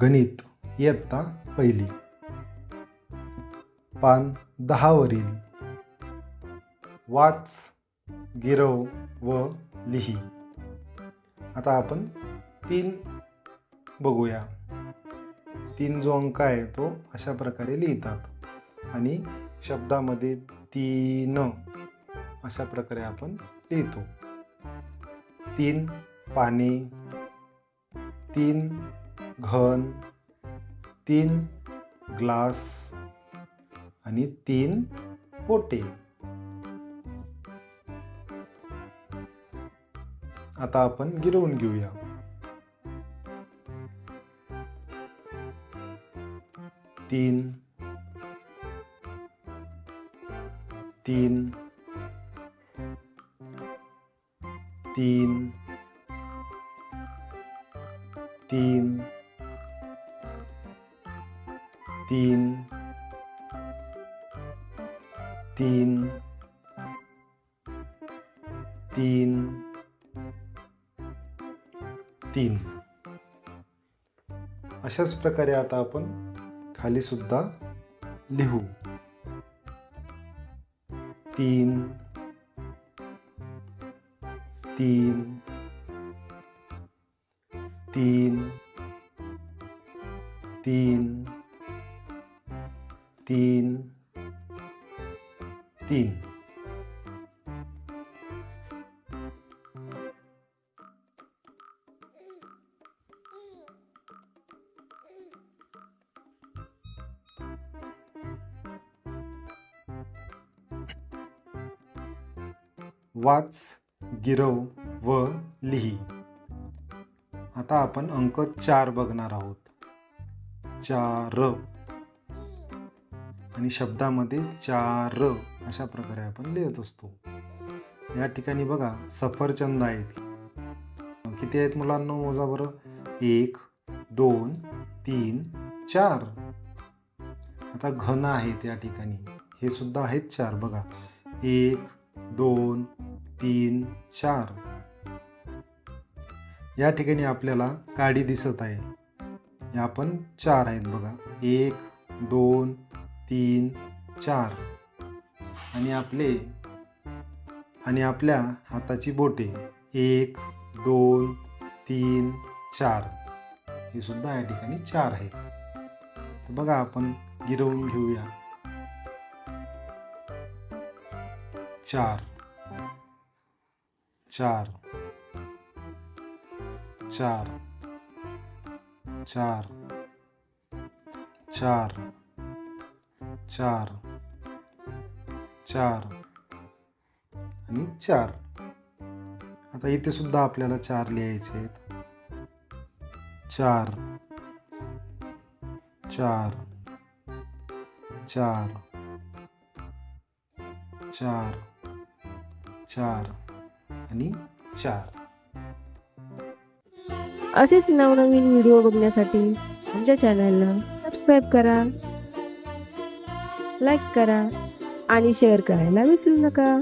गणित इयत्ता पहिली. पान दहावरील. वाच गिरव व लिही. आता आपण तीन बघूया. तीन जो अंक आहे तो अशा प्रकारे लिहितात. आणि शब्दामध्ये तीन अशा प्रकारे आपण लिहितो. तीन पाने तीन घन तीन ग्लास आणि तीन पोटे. आता आपण गिरवून घेऊया. तीन तीन तीन तीन तीन तीन तीन तीन. अशाच प्रकारे आता आपण खाली सुद्धा लिहू. तीन तीन तीन तीन तीन तीन. वाच गिरव व लिही. आता आपण अंक चार बघणार आहोत. चार. आणि शब्दामध्ये चार अशा प्रकारे आपण लिहित असतो. या ठिकाणी बघा सफरचंद आहेत. किती आहेत मुलांना? मोजा बरं. एक दोन तीन चार. आता घन आहेत या ठिकाणी. हे सुद्धा आहेत चार. बघा. एक दोन तीन चार. या ठिकाणी आपल्याला गाडी दिसत आहे. या पण चार आहेत बघा. एक दोन तीन चार. आणि आपले आणि आपल्या हाताची बोटे. एक दोन तीन चार. हे सुद्धा या ठिकाणी चार आहेत. तर बघा आपण गिरवून घेऊया. चार. चार. चार. चार. चार. चार. चार. आणि चार. आता इथे सुद्धा आपल्याला चार लिहायचे आहेत. चार. चार. चार. चार. चार. आणि चार. असेच नवनवीन व्हिडिओ बघण्यासाठी आमच्या चॅनलला सबस्क्राईब करा. लाईक करा आणि शेअर करायला विसरू नका.